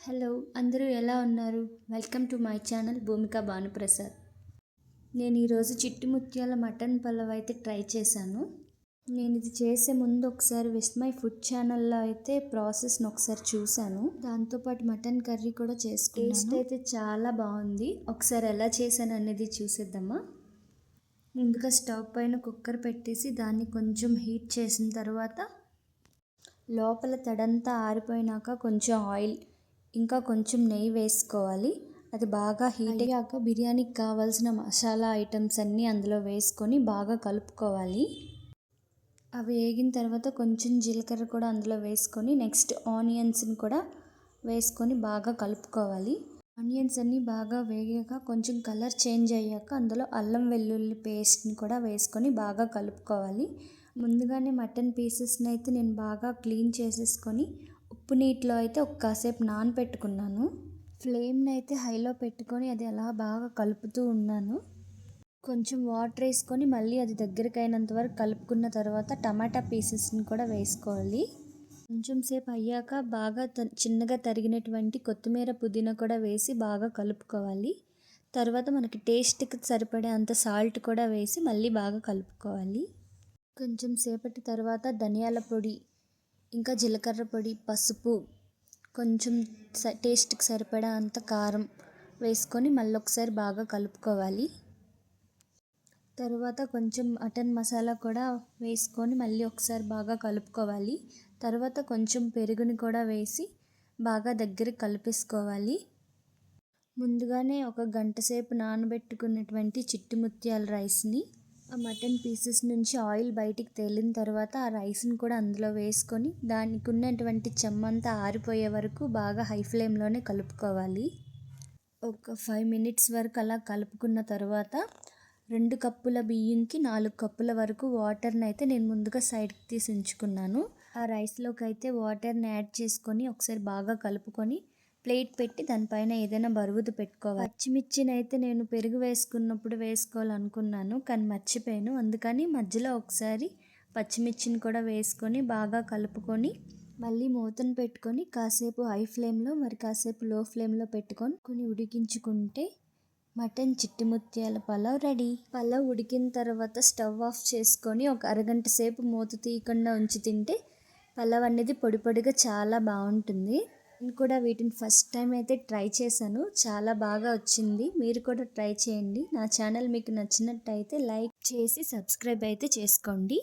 Hello అందరూ ఎలా ఉన్నారు? Welcome to my channel Bhumika Bhanuprasad. నేను ఈరోజు చిట్టు ముత్యాల మటన్ పల్లవ్ అయితే ట్రై చేశాను. నేను ఇది చేసే ముందు ఒకసారి విస్మై ఫుడ్ ఛానల్లో అయితే ప్రాసెస్ని ఒకసారి చూశాను. దాంతోపాటు మటన్ కర్రీ కూడా చేసుకున్నాను. టేస్ట్ అయితే చాలా బాగుంది. ఒకసారి ఎలా చేశాను అనేది చూసేద్దామా? ముందుగా స్టవ్ పైన కుక్కర్ పెట్టేసి దాన్ని కొంచెం హీట్ చేసిన తర్వాత లోపల తడంతా ఆరిపోయినాక కొంచెం ఆయిల్ ఇంకా కొంచెం నెయ్యి వేసుకోవాలి. అది బాగా హీట్ అయ్యాక బిర్యానీకి కావాల్సిన మసాలా ఐటమ్స్ అన్నీ అందులో వేసుకొని బాగా కలుపుకోవాలి. అవి వేగిన తర్వాత కొంచెం జీలకర్ర కూడా అందులో వేసుకొని నెక్స్ట్ ఆనియన్స్ని కూడా వేసుకొని బాగా కలుపుకోవాలి. ఆనియన్స్ అన్నీ బాగా వేగాక కొంచెం కలర్ చేంజ్ అయ్యాక అందులో అల్లం వెల్లుల్లి పేస్ట్ని కూడా వేసుకొని బాగా కలుపుకోవాలి. ముందుగానే మటన్ పీసెస్ని అయితే నేను బాగా క్లీన్ చేసేసుకొని ఉప్పు నీటిలో అయితే ఒక కాసేపు నానబెట్టుకున్నాను ఫ్లేమ్ని అయితే హైలో పెట్టుకొని అది అలా బాగా కలుపుతూ ఉన్నాను. కొంచెం వాటర్ వేసుకొని మళ్ళీ అది దగ్గరికి అయినంత వరకు కలుపుకున్న తర్వాత టమాటా పీసెస్ని కూడా వేసుకోవాలి. కొంచెం సేపు అయ్యాక బాగా చిన్నగా తరిగినటువంటి కొత్తిమీర పుదీనా కూడా వేసి బాగా కలుపుకోవాలి. తర్వాత మనకి టేస్ట్కి సరిపడే అంత సాల్ట్ కూడా వేసి మళ్ళీ బాగా కలుపుకోవాలి. కొంచెం సేపటి తర్వాత ధనియాల పొడి ఇంకా జీలకర్ర పొడి పసుపు కొంచెం టేస్ట్కి సరిపడా అంత కారం వేసుకొని మళ్ళీ ఒకసారి బాగా కలుపుకోవాలి. తరువాత కొంచెం మటన్ మసాలా కూడా వేసుకొని మళ్ళీ ఒకసారి బాగా కలుపుకోవాలి. తర్వాత కొంచెం పెరుగుని కూడా వేసి బాగా దగ్గర కలిపేసుకోవాలి. ముందుగానే ఒక గంట సేపు నానబెట్టుకున్నటువంటి చిట్టి ముత్యాల రైస్ని ఆ మటన్ పీసెస్ నుంచి ఆయిల్ బయటికి తేలిన తర్వాత ఆ రైస్ని కూడా అందులో వేసుకొని దానికి ఉన్నటువంటి చెమ్మంతా ఆరిపోయే వరకు బాగా హై ఫ్లేమ్లోనే కలుపుకోవాలి. ఒక ఫైవ్ మినిట్స్ వరకు అలా కలుపుకున్న తర్వాత రెండు కప్పుల బియ్యంకి నాలుగు కప్పుల వరకు వాటర్ని అయితే నేను ముందుగా సైడ్కి తీసి ఉంచుకున్నాను. ఆ రైస్లోకి అయితే వాటర్ని యాడ్ చేసుకొని ఒకసారి బాగా కలుపుకొని ప్లేట్ పెట్టి దానిపైన ఏదైనా బరువుది పెట్టుకోవాలి. పచ్చిమిర్చిని అయితే నేను పెరుగు వేసుకున్నప్పుడు వేసుకోవాలనుకున్నాను కానీ మర్చిపోయాను. అందుకని మధ్యలో ఒకసారి పచ్చిమిర్చిని కూడా వేసుకొని బాగా కలుపుకొని మళ్ళీ మూతను పెట్టుకొని కాసేపు హై ఫ్లేమ్లో మరి కాసేపు లో ఫ్లేమ్లో పెట్టుకొని కొన్ని ఉడికించుకుంటే మటన్ చిట్టి ముత్యాల పలావ్ రెడీ. పలావ్ ఉడికిన తర్వాత స్టవ్ ఆఫ్ చేసుకొని ఒక అరగంట సేపు మూత తీయకుండా ఉంచి తింటే పలావ్ అనేది పొడి పొడిగా చాలా బాగుంటుంది. కూడా వీటిని ఫస్ట్ టైం అయితే ట్రై చేశాను. చాలా బాగా వచ్చింది. మీరు కూడా ట్రై చేయండి. నా ఛానల్ మీకు నచ్చినట్టయితే లైక్ చేసి సబ్స్క్రైబ్ అయితే చేసుకోండి.